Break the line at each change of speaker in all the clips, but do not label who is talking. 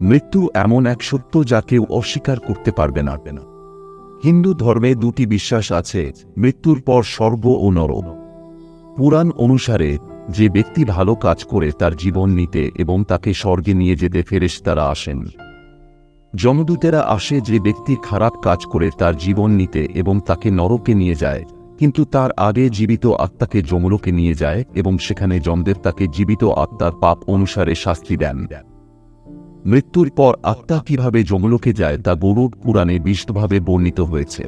মৃত্যু এমন এক সত্য যা কেউ অস্বীকার করতে পারবে না। হিন্দু ধর্মে দুটি বিশ্বাস আছে, মৃত্যুর পর স্বর্গ ও নরক পুরাণ অনুসারে, যে ব্যক্তি ভালো কাজ করে তার জীবন নিতে এবং তাকে স্বর্গে নিয়ে যেতে ফেরেশতারা আসেন। যমদূতেরা আসে যে ব্যক্তি খারাপ কাজ করে তার জীবন নিতে এবং তাকে নরকে নিয়ে যায়, কিন্তু তার আগে জীবিত আত্মাকে যমলোকে নিয়ে যায় এবং সেখানে যমদেব তাকে জীবিত আত্মার পাপ অনুসারে শাস্তি দেন। মৃত্যুর পর আত্মা কীভাবে যমলোকে যায় তা গরুড পুরাণে বিশদভাবে বর্ণিত হয়েছে।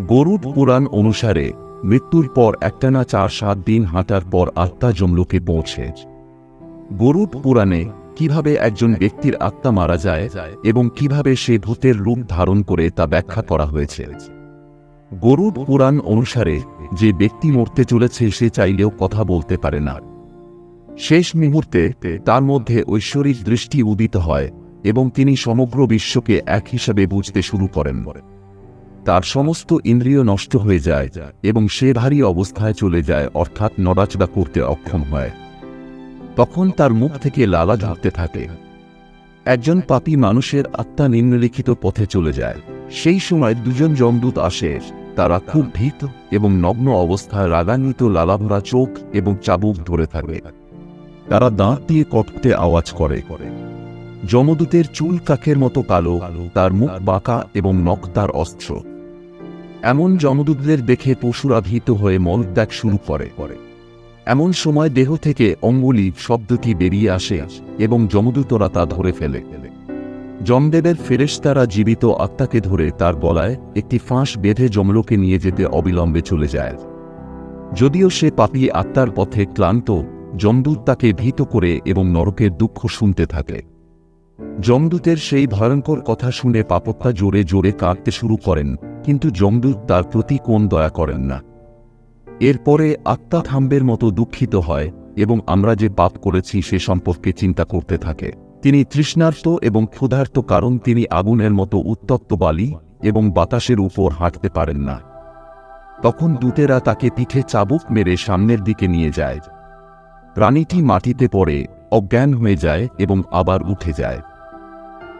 গরুড পুরাণ অনুসারে, মৃত্যুর পর একটানা চার সাত দিন হাঁটার পর আত্মা যমলোকে পৌঁছে। গরুড পুরাণে কীভাবে একজন ব্যক্তির আত্মা মারা যায় এবং কীভাবে সে ভূতের রূপ ধারণ করে তা ব্যাখ্যা করা হয়েছে। গরুড পুরাণ অনুসারে, যে ব্যক্তি মরতে চলেছে সে চাইলেও কথা বলতে পারে না। শেষ মুহূর্তে, তার মধ্যে ঐশ্বরিক দৃষ্টি উদিত হয় এবং তিনি সমগ্র বিশ্বকে এক হিসাবে বুঝতে শুরু করেন। তার সমস্ত ইন্দ্রিয় নষ্ট হয়ে যায় এবং সে ভারী অবস্থায় চলে যায়, অর্থাৎ নড়াচড়া করতে অক্ষম হয়। তখন তার মুখ থেকে লালা ঝরতে থাকে। একজন পাপী মানুষের আত্মা নিম্নলিখিত পথে চলে যায়। সেই সময় দুজন যমদূত আসে। তারা খুব ভীত এবং নগ্ন অবস্থায় রাগান্বিত লালাভরা চোখ এবং চাবুক ধরে থাকে। তারা দাঁত দিয়ে কটতে আওয়াজ করে। যমদূতের চুল কাকের মতো কালো, তার মুখ বাঁকা এবং নখ তার অস্ত্র। এমন যমদূতদের দেখে পশুরা ভীত হয়ে মলত্যাগ শুরু করে। এমন সময় দেহ থেকে অঙ্গুলি শব্দটি বেরিয়ে আসে এবং যমদূতরা তা ধরে ফেলে। যমদেবের ফেরেশতারা জীবিত আত্মাকে ধরে তার গলায় একটি ফাঁস বেঁধে যমলোকে নিয়ে যেতে অবিলম্বে চলে যায়। যদিও সে পাপি আত্মার পথে ক্লান্ত যমদূত তাকে ভীত করে এবং নরকের দুঃখ শুনতে থাকে। যমদূতের সেই ভয়ঙ্কর কথা শুনে পাপত্তা জোরে জোরে কাঁদতে শুরু করেন, কিন্তু যমদূত তার প্রতি কোন দয়া করেন না। এরপরে আত্মা থাম্বের মতো দুঃখিত হয় এবং আমরা যে পাপ করেছি সে সম্পর্কে চিন্তা করতে থাকে। তিনি তৃষ্ণার্ত এবং ক্ষুধার্ত কারণ তিনি আগুনের মতো উত্তপ্ত বালি এবং বাতাসের উপর হাঁটতে পারেন না। তখন দূতেরা তাকে পিঠে চাবুক মেরে সামনের দিকে নিয়ে যায়। প্রাণীটি মাটিতে পড়ে, অজ্ঞান হয়ে যায় এবং আবার উঠে যায়।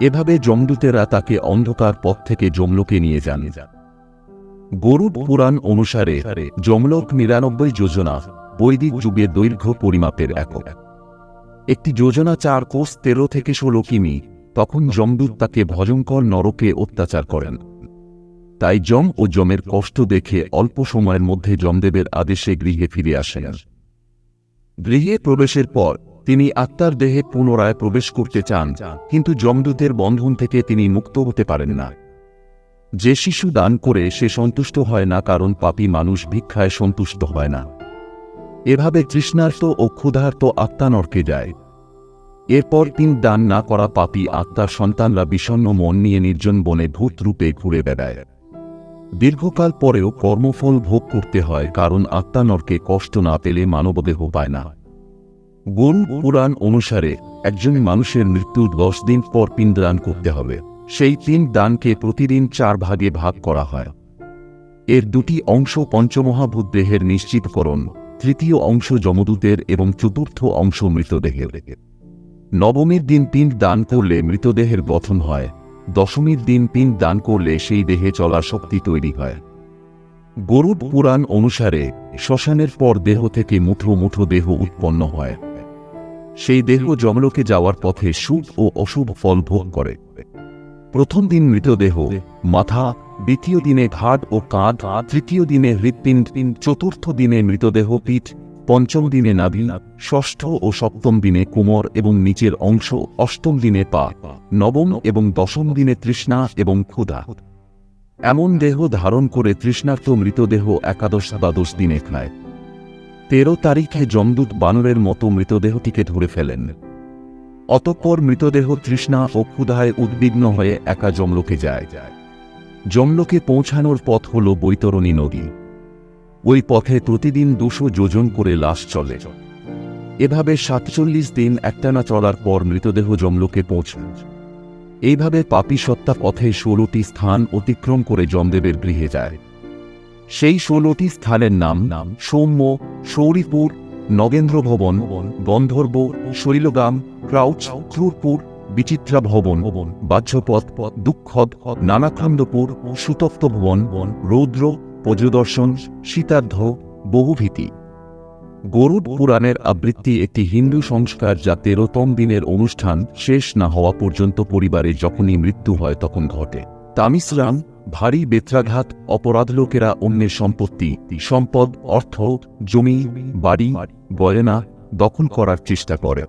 এভাবে যমদূতেরা তাকে অন্ধকার পথ থেকে যমলোকে নিয়ে যান। গরুড পুরাণ অনুসারে যমলোক নিরানব্বই যোজনা, বৈদিক যুগের দৈর্ঘ্য পরিমাপের একক। একটি যোজনা চার কোষ তেরো থেকে ষোলো কিমি, তখন যমদূত তাকে ভজঙ্কর নরকে অত্যাচার করেন। তাই যম ও যমের কষ্ট দেখে অল্প সময়ের মধ্যে যমদেবের আদেশে গৃহে ফিরে আসেন। গৃহে প্রবেশের পর তিনি আত্মার দেহে পুনরায় প্রবেশ করতে চান, কিন্তু যমদূতের বন্ধন থেকে তিনি মুক্ত হতে পারেন না। যে শিশু দান করে সে সন্তুষ্ট হয় না কারণ পাপী মানুষ ভিক্ষায় সন্তুষ্ট হয় না। এভাবে তৃষ্ণার্ত ও ক্ষুধার্ত আত্মা নরকে যায়। এরপর তিন দান না করা পাপী আত্মার সন্তানরা বিষণ্ন মন নিয়ে নির্জন বনে ভূত রূপে ঘুরে বেড়ায়। দীর্ঘকাল পরেও কর্মফল ভোগ করতে হয়, কারণ আত্মা নরকে কষ্ট না পেলে মানবদেহ পায় না। গরু পুরাণ অনুসারে একজন মানুষের মৃত্যুর দশ দিন পর পিণ্ডদান করতে হবে। সেই তিন দানকে প্রতিদিন চার ভাগে ভাগ করা হয়। এর দুটি অংশ পঞ্চমহাভূত দেহের নিশ্চিতকরণ, তৃতীয় অংশ যমদূতের এবং চতুর্থ অংশ মৃতদেহের। নবমীর দিন পিণ্ড দান করলে মৃতদেহের গঠন হয়। দশমীর দিন পিণ্ড দান করলে সেই দেহে চলার শক্তি তৈরি হয়। গরুড পুরাণ অনুসারে শ্মশানের পর দেহ থেকে মুঠো মুঠো দেহ উৎপন্ন হয়। সেই দেহ যমলোকে যাওয়ার পথে শুভ ও অশুভ ফল ভোগ করে। প্রথম দিন মৃতদেহ, মাথা, দ্বিতীয় দিনে ঘাট ও কাঁধ, তৃতীয় দিনে হৃৎপিণ্ড, চতুর্থ দিনে মৃতদেহ, পিঠ পঞ্চম দিনে নাভি ষষ্ঠ ও সপ্তম দিনে কোমর এবং নিচের অংশ, অষ্টম দিনে পা, নবম এবং দশম দিনে তৃষ্ণা এবং ক্ষুধা। এমন দেহ ধারণ করে তৃষ্ণার্ত মৃতদেহ একাদশ দ্বাদশ দিনে খায়। তেরো তারিখে জমদূত বানরের মতো মৃতদেহটিকে ধরে ফেলেন। অতঃপর মৃতদেহ তৃষ্ণা ও ক্ষুধায় উদ্বিগ্ন হয়ে একা যমলোকে যায়। যমলোকে পৌঁছানোর পথ হল বৈতরণী নদী। ওই পথে প্রতিদিন দুশো যোজন করে লাশ চলে। এভাবে সাতচল্লিশ দিন একটানা চলার পর মৃতদেহ যমলোকে পৌঁছায়। এইভাবে পাপী সত্তা পথে ষোলোটি স্থান অতিক্রম করে যমদেবের গৃহে যায়। সেই ষোলোটি স্থানের নাম নাম সৌম্য সৌরিপুর নগেন্দ্র ভবন, গন্ধর্ব, শৈলগাম, ক্রাউচ, ক্রুরপুর, বিচিত্রা ভবন, বাহ্যপথ, দুঃখদ, নানাখন্দপুর, সুতপ্ত ভবন, রৌদ্র পজদর্শন শীতার্ধ, বহুভীতি। গরুড পুরাণের আবৃত্তি একটি হিন্দু সংস্কার যা তেরোতম দিনের অনুষ্ঠান শেষ না হওয়া পর্যন্ত পরিবারে যখনই মৃত্যু হয় তখন ঘটে। তামিসরাম ভারী বেত্রাঘাত, অপরাধ লোকেরা অন্যের সম্পত্তি, সম্পদ, অর্থ, জমি, বাড়ি, গয়না দখল করার চেষ্টা করে।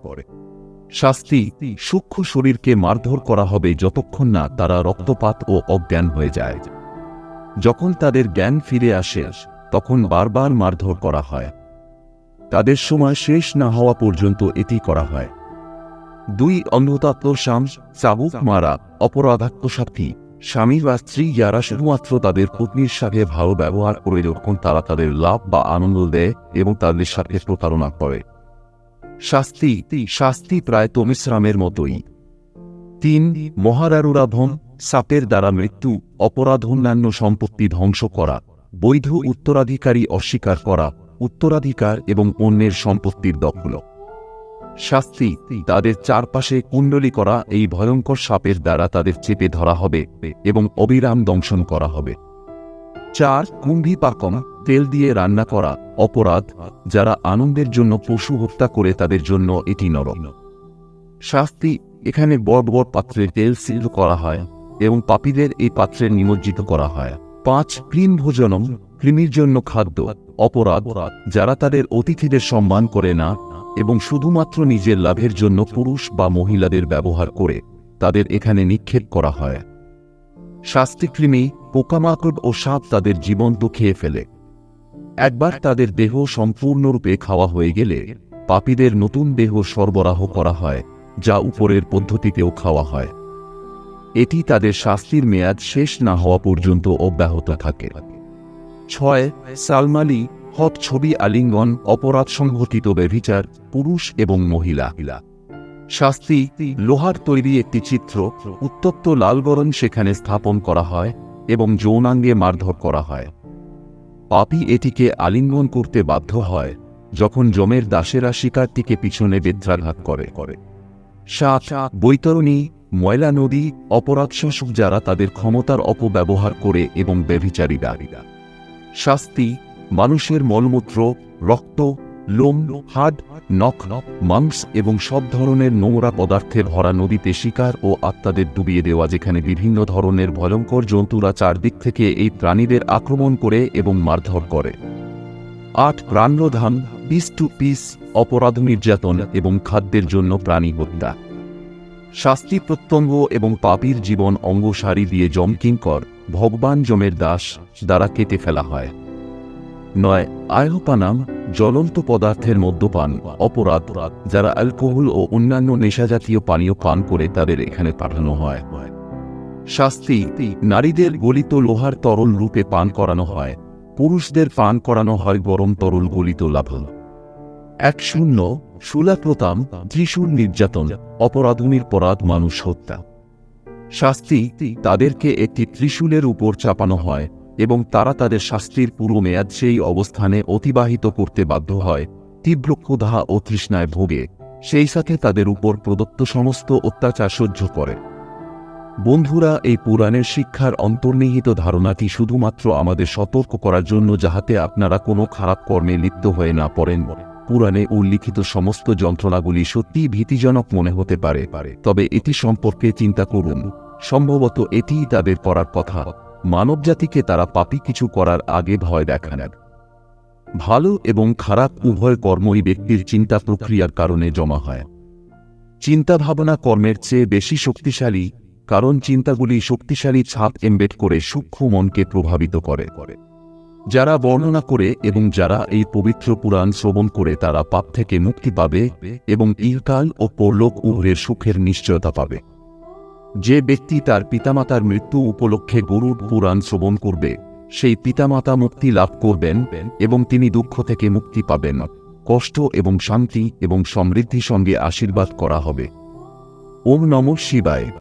শাস্তি, সূক্ষ্ম শরীরকে মারধর করা হবে যতক্ষণ না তারা রক্তপাত ও অজ্ঞান হয়ে যায়। যখন তাদের জ্ঞান ফিরে আসে, তখন বারবার মারধর করা হয়। তাদের সময় শেষ না হওয়া পর্যন্ত এটি করা হয়। দুই অন্ধতত্ত্ব শাম চাবুক মারা অপরাধাত্মসাক্ষী স্বামী বা স্ত্রী যারা শুধুমাত্র তাদের পত্নীর সাথে ভালো ব্যবহার করে যখন তারা তাদের লাভ বা আনন্দ দেয় এবং তাদের সাথে প্রতারণা করে। শাস্তি শাস্তি প্রায় তমিশ্রামের মতোই। তিন মহারারুরাভম সাপের দ্বারা মৃত্যু, অপরাধ অন্যান্য সম্পত্তি ধ্বংস করা, বৈধ উত্তরাধিকারী অস্বীকার করা, উত্তরাধিকার এবং অন্যের সম্পত্তির দখল। শাস্তি, তাদের চারপাশে কুণ্ডলী করা এই ভয়ঙ্কর সাপের দ্বারা তাদের চেপে ধরা হবে এবং অবিরাম দংশন করা হবে। চার, কুম্ভি পাকম তেল দিয়ে রান্না করা, অপরাধ, যারা আনন্দের জন্য পশু হত্যা করে তাদের জন্য এটি নরম শাস্তি, এখানে বড় বড় পাত্রে তেল সিল করা হয়। এবং পাপীদের এই পাত্রে নিমজ্জিত করা হয়। পাঁচ ক্রিম ভোজনম কৃমির জন্য খাদ্য, অপরাধ, যারা তাদের অতিথিদের সম্মান করে না এবং শুধুমাত্র নিজের লাভের জন্য পুরুষ বা মহিলাদের ব্যবহার করে, তাদের এখানে নিক্ষেপ করা হয়। শাস্তিকৃমি পোকামাকড় ও সাপ তাদের জীবন্ত খেয়ে ফেলে। একবার তাদের দেহ সম্পূর্ণরূপে খাওয়া হয়ে গেলে, পাপীদের নতুন দেহ সরবরাহ করা হয়, যা উপরের পদ্ধতিতেও খাওয়া হয়। এটি তাদের শাস্তির মেয়াদ শেষ না হওয়া পর্যন্ত অব্যাহত থাকে। ছয় সালমালি হট ছবি আলিঙ্গন, অপরাধ সংঘটিত ব্যভিচার, পুরুষ এবং মহিলা। শাস্তি, লোহার তৈরি একটি চিত্র, উত্তপ্ত লালগরণ সেখানে স্থাপন করা হয় এবং যৌনাঙ্গে মারধর করা হয়। পাপি এটিকে আলিঙ্গন করতে বাধ্য হয় যখন জমের দাসেরা শিকারটিকে পিছনে বেত্রাঘাত করে করে। সাত, বৈতরণী ময়লা নদী অপরাধ শাসক যারা তাদের ক্ষমতার অপব্যবহার করে এবং ব্যভিচারীরা। শাস্তি, মানুষের মলমূত্র, রক্ত, লোম, হাড, নখ, মাংস এবং সব ধরনের নোংরা পদার্থে ভরা নদীতে শিকার ও আত্মাদের ডুবিয়ে দেওয়া যেখানে বিভিন্ন ধরনের ভয়ঙ্কর জন্তুরা চারদিক থেকে এই প্রাণীদের আক্রমণ করে এবং মারধর করে। আট প্রাণরোধান পিস টু পিস, অপরাধ, নির্যাতন এবং খাদ্যের জন্য প্রাণী হত্যা। শাস্তি প্রত্যঙ্গ এবং পাপীর জীবন অঙ্গ সারি দিয়ে জমকিঙ্কর ভগবান জমের দাস দ্বারা কেটে ফেলা হয়। নয় আয়হপানাম জ্বলন্ত পদার্থের মদ্যপান, অপরাধ, যারা অ্যালকোহল ও অন্যান্য নেশাজাতীয় পানীয় পান করে তাদের এখানে পাঠানো হয়। শাস্তি, নারীদের গলিত লোহার তরল রূপে পান করানো হয়, পুরুষদের পান করানো হয় গরম তরল গলিত লাভল এক শূন্য সুলাপ্রতাম ত্রিশূল নির্যাতন, অপরাধনীর পরাধ মানুষ হত্যা। শাস্তি তাদেরকে একটি ত্রিশূলের উপর চাপানো হয় এবং তারা তাদের শাস্তির পুরো মেয়াদ সেই অবস্থানে অতিবাহিত করতে বাধ্য হয়, তীব্র ক্ষুধা ও তৃষ্ণায় ভোগে, সেই সাথে তাদের উপর প্রদত্ত সমস্ত অত্যাচার সহ্য করে। বন্ধুরা, এই পুরাণের শিক্ষার অন্তর্নিহিত ধারণাটি শুধুমাত্র আমাদের সতর্ক করার জন্য যাহাতে আপনারা কোনো খারাপ কর্মে লিপ্ত হয়ে না পড়েন। পুরাণে উল্লিখিত সমস্ত যন্ত্রণাগুলি সত্যিই ভীতিজনক মনে হতে পারে। তবে এটি সম্পর্কে চিন্তা করুন। সম্ভবত এটিই তাদের করার কথা। মানবজাতিকে তারা পাপি কিছু করার আগে ভয় দেখান। ভালো এবং খারাপ উভয় কর্মই ব্যক্তির চিন্তা প্রক্রিয়ার কারণে জমা হয়। চিন্তা ভাবনা কর্মের চেয়ে বেশি শক্তিশালী, কারণ চিন্তাগুলি শক্তিশালী ছাপ এমবেড করে সূক্ষ্ম মনকে প্রভাবিত করে। যারা বর্ণনা করে এবং যারা এই পবিত্র পুরাণ শ্রবণ করে তারা পাপ থেকে মুক্তি পাবে এবং ইহকাল ও পরলোক উভয়ের সুখের নিশ্চয়তা পাবে। যে ব্যক্তি তার পিতামাতার মৃত্যু উপলক্ষে গরুর পুরাণ শ্রবণ করবে, সেই পিতামাতা মুক্তি লাভ করবেন এবং তিনি দুঃখ থেকে মুক্তি পাবেন। কষ্ট এবং শান্তি এবং সমৃদ্ধি সঙ্গে আশীর্বাদ করা হবে। ওম নম শিবায়।